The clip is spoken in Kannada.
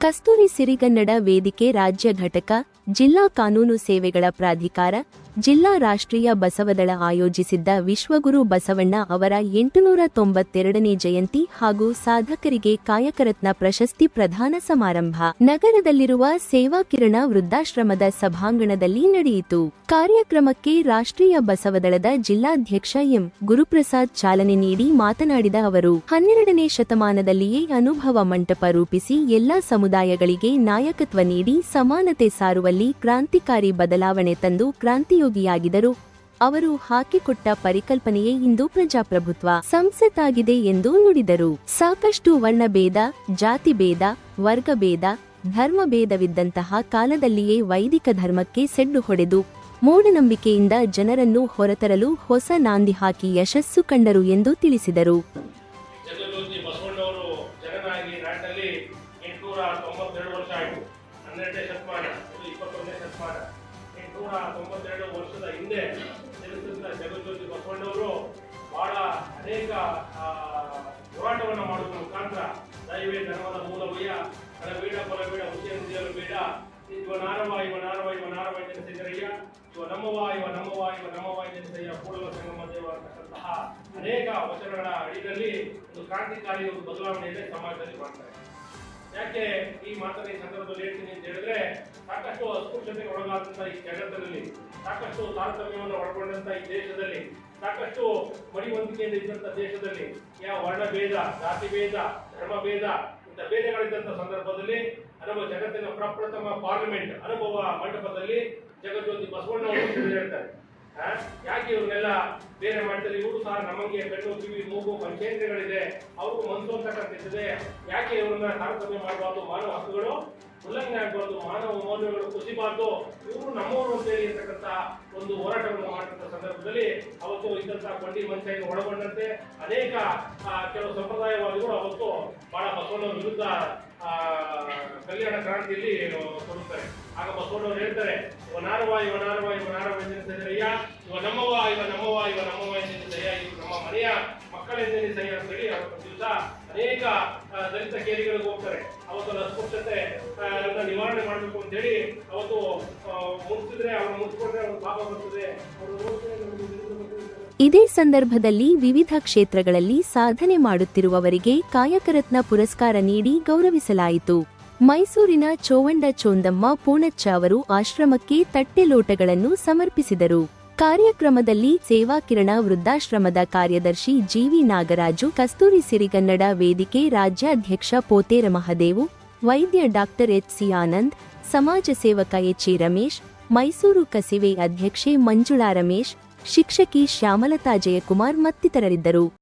ಕಸ್ತೂರಿ ಸಿರಿಗನ್ನಡ ವೇದಿಕೆ ರಾಜ್ಯ ಘಟಕ ಜಿಲ್ಲಾ ಕಾನೂನು ಸೇವೆಗಳ ಪ್ರಾಧಿಕಾರ ಜಿಲ್ಲಾ ರಾಷ್ಟ್ರೀಯ ಬಸವದಳ ಆಯೋಜಿಸಿದ್ದ ವಿಶ್ವಗುರು ಬಸವಣ್ಣ ಅವರ ಎಂಟುನೂರ ತೊಂಬತ್ತೆರಡನೇ ಜಯಂತಿ ಹಾಗೂ ಸಾಧಕರಿಗೆ ಕಾಯಕರತ್ನ ಪ್ರಶಸ್ತಿ ಪ್ರದಾನ ಸಮಾರಂಭ. ನಗರದಲ್ಲಿರುವ ಸೇವಾ ಕಿರಣ ವೃದ್ಧಾಶ್ರಮದ ಸಭಾಂಗಣದಲ್ಲಿ ನಡೆಯಿತು. ಕಾರ್ಯಕ್ರಮಕ್ಕೆ ರಾಷ್ಟ್ರೀಯ ಬಸವದಳದ ಜಿಲ್ಲಾಧ್ಯಕ್ಷ ಎಂ. ಗುರುಪ್ರಸಾದ್ ಚಾಲನೆ ನೀಡಿ ಮಾತನಾಡಿದ ಅವರು, ಹನ್ನೆರಡನೇ ಶತಮಾನದಲ್ಲಿಯೇ ಅನುಭವ ಮಂಟಪ ರೂಪಿಸಿ ಎಲ್ಲಾ ಸಮುದಾಯಗಳಿಗೆ ನಾಯಕತ್ವ ನೀಡಿ ಸಮಾನತೆ ಸಾರುವಲ್ಲಿ ಕ್ರಾಂತಿಕಾರಿ ಬದಲಾವಣೆ ತಂದು ಕ್ರಾಂತಿಯೋಗಿಯಾಗಿದರು ಅವರು ಹಾಕಿಕೊಟ್ಟ ಪರಿಕಲ್ಪನೆಯೇ ಇಂದು ಪ್ರಜಾಪ್ರಭುತ್ವ. ಸಂಸತ್ತಾಗಿದೆ ಎಂದು ನುಡಿದರು. ಸಾಕಷ್ಟು ವರ್ಣಭೇದ, ಜಾತಿಭೇದ, ವರ್ಗಭೇದ, ಧರ್ಮಭೇದವಿದ್ದಂತಹ ಕಾಲದಲ್ಲಿಯೇ ವೈದಿಕ ಧರ್ಮಕ್ಕೆ ಸೆಡ್ಡು ಹೊಡೆದು ಮೂಢನಂಬಿಕೆಯಿಂದ ಜನರನ್ನು ಹೊರತರಲು ಹೊಸ ನಾಂದಿ ಹಾಕಿ ಯಶಸ್ಸು ಕಂಡರು ಎಂದು ತಿಳಿಸಿದರು. ಶತಮಾನ. ಇಪ್ಪತ್ತೊಂದನೇ ತೊಂಬತ್ತೆರಡು ವರ್ಷದ ಹಿಂದೆ ಜನಿಸಿದ ಜಗಜ್ಯೋತಿ ಬಸವಣ್ಣವರು ಬಹಳ ಅನೇಕ ಹೋರಾಟವನ್ನು ಮಾಡುವ ಮುಖಾಂತರ ದೈವೇ ಧರ್ಮದ ಮೂಲವಯ್ಯ ಕಳಬೇಡ ಕೊಲಬೇಡ ಹುಸಿಯನ್ನು ಬೇಡ ಇವ ನಾರವ ಇವ ನಾರವ ಇವ ನಾರವ ಜನಸೇಖರಯ್ಯ ಇವ ನಮ್ಮವ ಇವ ನಮ್ಮವ ಇವ ನಮ್ಮವ ಜನಿಸಯ್ಯ ಕೂಡಲ ಸಂಗಮ ದೇವ ಅಂತಕ್ಕಂತಹ ಅನೇಕ ವಚನಗಳ ಅಡಿಯಲ್ಲಿ ಒಂದು ಕ್ರಾಂತಿಕಾರಿ ಒಂದು ಬದಲಾವಣೆಯನ್ನು ಸಮಾಜದಲ್ಲಿ ಮಾಡ್ತಾರೆ ಯಾಕೆ ಈ ಮಾತನ್ನ ಈ ಸಂದರ್ಭದಲ್ಲಿ ಹೇಳ್ತೀನಿ ಅಂತ ಹೇಳಿದ್ರೆ, ಸಾಕಷ್ಟು ಅಸ್ಪೃಶ್ಯತೆಗೆ ಒಳಗಾದಂತಹ ಈ ಜಗತ್ತಿನಲ್ಲಿ, ಸಾಕಷ್ಟು ತಾರತಮ್ಯವನ್ನು ಒಳಗೊಂಡಂತ ಈ ದೇಶದಲ್ಲಿ, ಸಾಕಷ್ಟು ಮಡಿವಂತಿಕೆಯಿಂದ ಇದ್ದಂತ ದೇಶದಲ್ಲಿ ಯಾವ ವರ್ಣಭೇದ ಜಾತಿ ಭೇದ ಧರ್ಮ ಭೇದ ಇಂಥ ಭೇದಗಳಿದ್ದಂಥ ಸಂದರ್ಭದಲ್ಲಿ ಅನುಭವ ಜಗತ್ತಿನ ಪ್ರಪ್ರಥಮ ಪಾರ್ಲಿಮೆಂಟ್ ಅನುಭವ ಮಂಟಪದಲ್ಲಿ ಜಗಜ್ಯೋತಿ ಬಸವಣ್ಣ ಅವರು ಹೇಳ್ತಾರೆ. ಯಾಕೆ ಇವ್ರನ್ನೆಲ್ಲ ಬೇರೆ ಮಾಡ್ತಾರೆ ಇವರು ಸಹ ನಮಗೆ ಕಣ್ಣು ಕಿವಿ, ಮೂಗು ಪಂಚೇಂದ್ರಗಳಿದೆ ಅವ್ರಿಗೂ ಮನಸ್ಸು ಅಂತಕ್ಕಂಥದ್ದಿದೆ ಯಾಕೆ ಇವ್ರನ್ನ ತಾರತಮ್ಯ ಮಾಡಬಾರ್ದು ಮಾನವ ಹಕ್ಕುಗಳು? ಉಲ್ಲಂಘನೆ ಆಗಬಾರ್ದು, ಮಾನವ ಮೌಲ್ಯಗಳು ಕುಸಿಬಾರ್ದು, ಇವರು ನಮ್ಮವರು ಅಂತೇಳಿ ಇರ್ತಕ್ಕಂಥ ಒಂದು ಹೋರಾಟವನ್ನು ಮಾಡಿದಂಥ ಸಂದರ್ಭದಲ್ಲಿ ಅವತ್ತು ಇದ್ದಂತಹ ಕೊಂಡಿ ಮಂಚೆಯನ್ನು ಒಳಗೊಂಡಂತೆ ಅನೇಕ ಕೆಲವು ಸಂಪ್ರದಾಯವಾದಿಗಳು ಅವತ್ತು ಬಹಳ ಬಸವಣ್ಣನ ವಿರುದ್ಧ ಕಲ್ಯಾಣ ಕ್ರಾಂತಿಯಲ್ಲಿ ಕೊಡುತ್ತಾರೆ ಆಗ ಬಸವಣ್ಣವ್ರು ಹೇಳ್ತಾರೆ, ಇವ ನಾರವ ಇವ ನಾರವ ಇವ ನಾರವ ಎಂದೆನಿಸಿದರಯ್ಯ ಇವ ನಮ್ಮವ ಇವ ನಮ್ಮವ ಇವ ನಮ್ಮವ ಎಂದೆನಿಸಯ್ಯ ಇವು ನಮ್ಮ ಮನೆಯ ಅಂತ ಹೇಳಿ ಅವತ್ತು ದಿವಸ ಅನೇಕ ದಲಿತ ಕೇರಿಗಳಿಗೆ ಹೋಗ್ತಾರೆ. ಅವತ್ತು ಅಸ್ಪೃಶ್ಯತೆ ನಿವಾರಣೆ ಮಾಡಬೇಕು ಅಂತೇಳಿ ಅವತ್ತು ಆ, ಮುಟ್ಟಿದ್ರೆ ಅವ್ರು ಮುಟ್ಕೊಂಡ್ರೆ ಅವ್ರ ಪಾಪ ಬರ್ತದೆ. ಇದೇ ಸಂದರ್ಭದಲ್ಲಿ ವಿವಿಧ ಕ್ಷೇತ್ರಗಳಲ್ಲಿ ಸಾಧನೆ ಮಾಡುತ್ತಿರುವವರಿಗೆ ಕಾಯಕರತ್ನ ಪುರಸ್ಕಾರ ನೀಡಿ ಗೌರವಿಸಲಾಯಿತು. ಮೈಸೂರಿನ ಚೋವಂಡ ಚೋಂದಮ್ಮ ಪೂಣಚ್ಚ ಅವರು ಆಶ್ರಮಕ್ಕೆ ತಟ್ಟೆಲೋಟಗಳನ್ನು ಸಮರ್ಪಿಸಿದರು. ಕಾರ್ಯಕ್ರಮದಲ್ಲಿ ಸೇವಾ ಕಿರಣ ವೃದ್ಧಾಶ್ರಮದ ಕಾರ್ಯದರ್ಶಿ ಜಿವಿ ನಾಗರಾಜು, ಕಸ್ತೂರಿ ಸಿರಿಗನ್ನಡ ವೇದಿಕೆ ರಾಜ್ಯಾಧ್ಯಕ್ಷ ಪೋತೇರ ಮಹದೇವು ವೈದ್ಯ ಡಾಕ್ಟರ್ ಎಚ್ ಸಿ ಆನಂದ್, ಸಮಾಜ ಸೇವಕ ಎಚ್ ರಮೇಶ್, ಮೈಸೂರು ಕಸಿವೆ ಅಧ್ಯಕ್ಷೆ ಮಂಜುಳಾ ರಮೇಶ್, ಶಿಕ್ಷಕಿ ಶ್ಯಾಮಲತಾ ಜಯಕುಮಾರ್ ಮತ್ತಿತರರಿದ್ದರು.